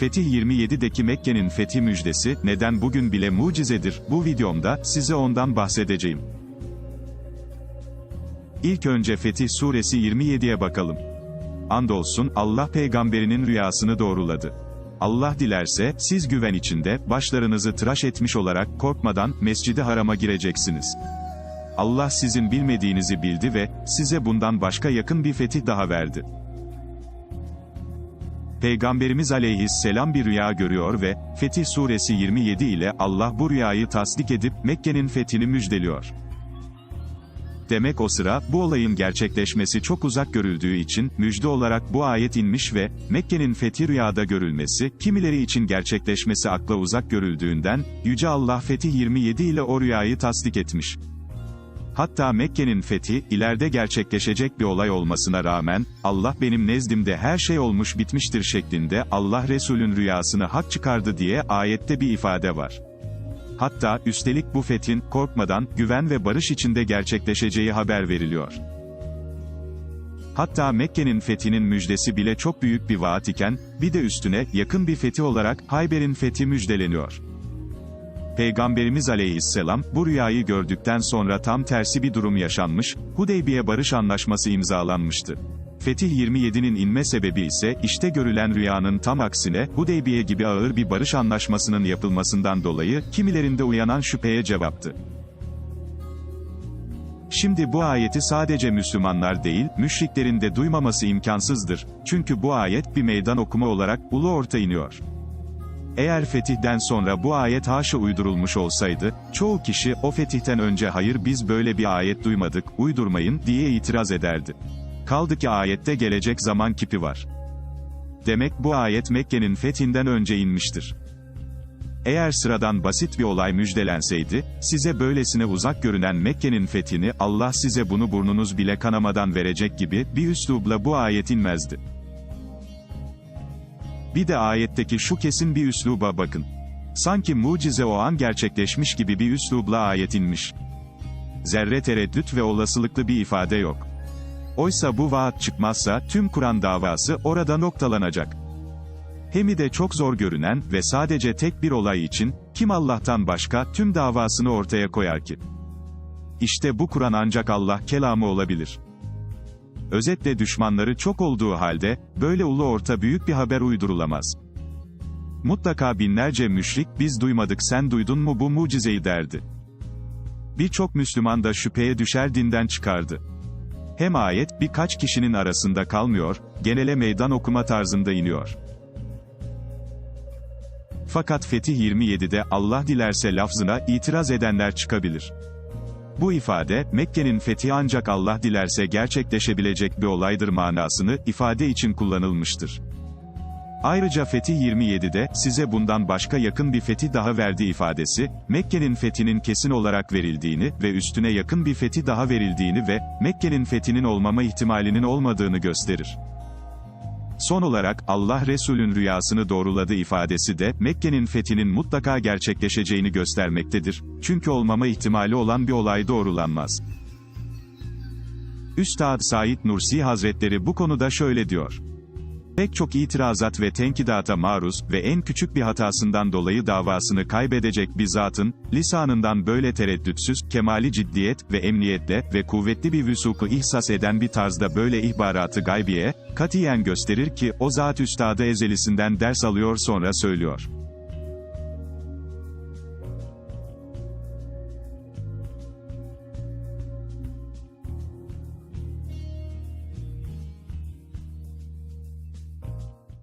Fetih 27'deki Mekke'nin fethi müjdesi, neden bugün bile mucizedir, bu videomda, size ondan bahsedeceğim. İlk önce Fetih suresi 27'ye bakalım. Andolsun, Allah peygamberinin rüyasını doğruladı. Allah dilerse, siz güven içinde, başlarınızı tıraş etmiş olarak, korkmadan, mescidi harama gireceksiniz. Allah sizin bilmediğinizi bildi ve, size bundan başka yakın bir fetih daha verdi. Peygamberimiz aleyhisselam bir rüya görüyor ve, Fetih suresi 27 ile Allah bu rüyayı tasdik edip, Mekke'nin fethini müjdeliyor. Demek o sıra, bu olayın gerçekleşmesi çok uzak görüldüğü için, müjde olarak bu ayet inmiş ve, Mekke'nin fethi rüyada görülmesi, kimileri için gerçekleşmesi akla uzak görüldüğünden, Yüce Allah Fetih 27 ile o rüyayı tasdik etmiş. Hatta Mekke'nin fethi, ileride gerçekleşecek bir olay olmasına rağmen, Allah benim nezdimde her şey olmuş bitmiştir şeklinde, Allah Resulün rüyasını hak çıkardı diye ayette bir ifade var. Hatta, üstelik bu fethin, korkmadan, güven ve barış içinde gerçekleşeceği haber veriliyor. Hatta Mekke'nin fethinin müjdesi bile çok büyük bir vaat iken, bir de üstüne, yakın bir fethi olarak, Hayber'in fethi müjdeleniyor. Peygamberimiz aleyhisselam, bu rüyayı gördükten sonra tam tersi bir durum yaşanmış, Hudeybiye Barış Anlaşması imzalanmıştı. Fetih 27'nin inme sebebi ise, işte görülen rüyanın tam aksine, Hudeybiye gibi ağır bir barış anlaşmasının yapılmasından dolayı, kimilerinde uyanan şüpheye cevaptı. Şimdi bu ayeti sadece Müslümanlar değil, müşriklerin de duymaması imkansızdır. Çünkü bu ayet bir meydan okuma olarak, ulu orta iniyor. Eğer fetihden sonra bu ayet haşa uydurulmuş olsaydı, çoğu kişi, o fetihten önce hayır biz böyle bir ayet duymadık, uydurmayın, diye itiraz ederdi. Kaldı ki ayette gelecek zaman kipi var. Demek bu ayet Mekke'nin fethinden önce inmiştir. Eğer sıradan basit bir olay müjdelenseydi, size böylesine uzak görünen Mekke'nin fethini, Allah size bunu burnunuz bile kanamadan verecek gibi, bir üslubla bu ayet inmezdi. Bir de ayetteki şu kesin bir üsluba bakın. Sanki mucize o an gerçekleşmiş gibi bir üslubla ayet inmiş. Zerre tereddüt ve olasılıklı bir ifade yok. Oysa bu vaat çıkmazsa, tüm Kur'an davası, orada noktalanacak. Hemi de çok zor görünen ve sadece tek bir olay için, kim Allah'tan başka, tüm davasını ortaya koyar ki? İşte bu Kur'an ancak Allah kelamı olabilir. Özetle düşmanları çok olduğu halde, böyle ulu orta büyük bir haber uydurulamaz. Mutlaka binlerce müşrik, biz duymadık sen duydun mu bu mucizeyi derdi. Birçok Müslüman da şüpheye düşer dinden çıkardı. Hem ayet, birkaç kişinin arasında kalmıyor, genele meydan okuma tarzında iniyor. Fakat Fetih 27'de Allah dilerse lafzına itiraz edenler çıkabilir. Bu ifade, Mekke'nin fethi ancak Allah dilerse gerçekleşebilecek bir olaydır manasını, ifade için kullanılmıştır. Ayrıca Fetih 27'de, size bundan başka yakın bir fethi daha verdi ifadesi, Mekke'nin fethinin kesin olarak verildiğini ve üstüne yakın bir fethi daha verildiğini ve, Mekke'nin fethinin olmama ihtimalinin olmadığını gösterir. Son olarak, Allah Resulün rüyasını doğruladı ifadesi de, Mekke'nin fethinin mutlaka gerçekleşeceğini göstermektedir. Çünkü olmama ihtimali olan bir olay doğrulanmaz. Üstad Said Nursi Hazretleri bu konuda şöyle diyor. Pek çok itirazat ve tenkidata maruz ve en küçük bir hatasından dolayı davasını kaybedecek bir zatın, lisanından böyle tereddütsüz, kemali ciddiyet ve emniyetle ve kuvvetli bir vüsuku ihsas eden bir tarzda böyle ihbaratı gaybiye, katiyen gösterir ki, o zat üstadı ezelisinden ders alıyor sonra söylüyor.